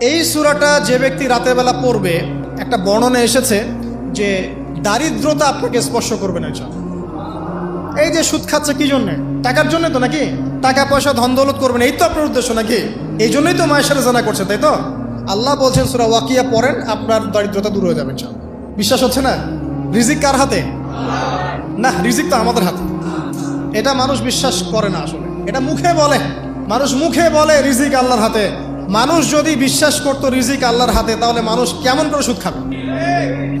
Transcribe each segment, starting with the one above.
এই সুরাটা যে ব্যক্তি রাতের বেলা পড়বে, একটা বর্ণনা এসেছে যে দারিদ্রতা আপনাকে স্পর্শ করবে না। এই যে সুদ খাচ্ছে কি জন্যে? টাকার জন্য তো নাকি? টাকা, পয়সা, ধন, দৌলত করবেন এই তো আপনার উদ্দেশ্য নাকি? এই জন্যই তো মায়ের সাথে জানা করছে, তাই তো? আল্লাহ বলছেন সুরা ওয়াকিয়া পড়েন, আপনার দারিদ্রতা দূর হয়ে যাবে ইনশাআল্লাহ। বিশ্বাস হচ্ছে না? রিজিক কার হাতে? না, রিজিক তো আমাদের হাতে। এটা মানুষ বিশ্বাস করে না আসলে। এটা মুখে বলে। মানুষ মুখে বলে রিজিক আল্লাহর হাতে। মানুষ যদি বিশ্বাস করতো রিজিক আল্লাহর হাতে, তাহলে মানুষ কেমন করে সুদ খাবে?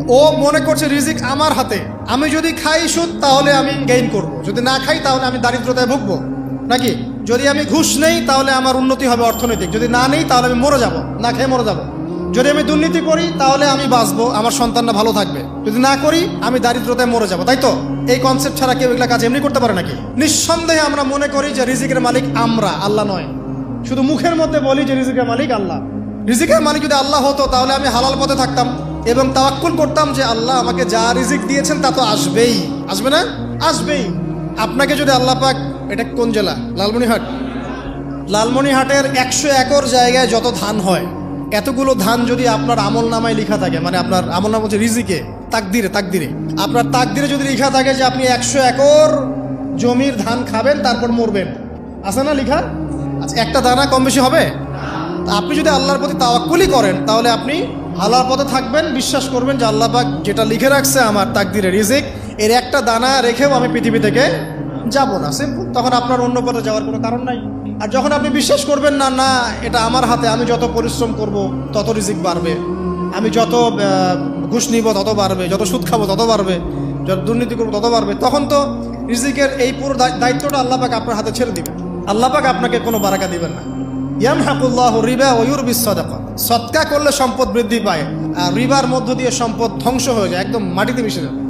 ও মনে করছে রিজিক আমার হাতে। আমি যদি খাই সুদ, তাহলে আমি গেইন করব। যদি না খাই, তাহলে আমি দারিদ্রতায় ভুগবো। নাকি? যদি আমি ঘুষ নেই, তাহলে আমার উন্নতি হবে অর্থনৈতিক। যদি না নেই, তাহলে আমি মরে যাব। না খেয়ে মরে যাব। যদি আমি দুর্নীতি করি, তাহলে আমি বাঁচবো। আমার সন্তানরা ভালো থাকবে। যদি না করি, আমি দারিদ্রতায় মরে যাব। তাই তো? এই কনসেপ্ট ছাড়া কেউ এগুলা কাজ এমনি করতে পারে নাকি? নিঃসন্দেহে আমরা মনে করি যে রিজিকের মালিক আমরা, আল্লাহ নয়। শুধু মুখের মধ্যে বলি যে রিজিকের মালিক আল্লাহ। রিজিকের মালিক যদি আল্লাহ হতো, তাহলে আমি হালাল পথে থাকতাম এবং তাওয়াক্কুল করতাম যে আল্লাহ আমাকে যা রিজিক দিয়েছেন তা তো আসবেই। আসবে না? আসবেই। আপনাকে যদি আল্লাহ পাক, এটা কোন জেলা? লালমনিহাট লালমনিহাটের একশো একর জায়গায় যত ধান হয়, এতগুলো ধান যদি আপনার আমল নামায় লেখা থাকে মানে আপনার আমল নাম হচ্ছে রিজিকে, তাকদিরে তাকদিরে। আপনার তাকদিরে যদি লেখা থাকে যে আপনি একশো একর জমির ধান খাবেন, তারপর মরবেন। আছে না লেখা? আচ্ছা একটা দানা কম বেশি হবে? আপনি যদি আল্লাহর প্রতি তাওয়াক্কুলি করেন, তাহলে আপনি আল্লাহর পথে থাকবেন, বিশ্বাস করবেন যে আল্লাহ পাক যেটা লিখে রাখছে আমার তাকদিরে রিজিক, এর একটা দানা রেখেও আমি পৃথিবী থেকে যাব না। সিম্পল তখন আপনার অন্য পথে যাওয়ার কোনো কারণ নাই। আর যখন আপনি বিশ্বাস করবেন, না না, এটা আমার হাতে, আমি যত পরিশ্রম করব, তত রিজিক বাড়বে। আমি যত ঘুষ নিব, তত বাড়বে, যত সুদ খাব, তত বাড়বে, যত দুর্নীতি করব, তত বাড়বে। তখন তো রিজিকের এই পুরো দায়- দায়িত্বটা আল্লাহ পাক আপনার হাতে ছেড়ে দিবেন। আল্লাহ পাক আপনাকে কোনো বারাকা দিবেন না। ইয়াম হাকুল্লাহ রিবা ওয়ুর বিশ্বদাকা সৎকা করলে সম্পদ বৃদ্ধি পায়, আর রিবার মধ্য দিয়ে সম্পদ ধ্বংস হয়ে যায়, একদম মাটিতে মিশে যাবে।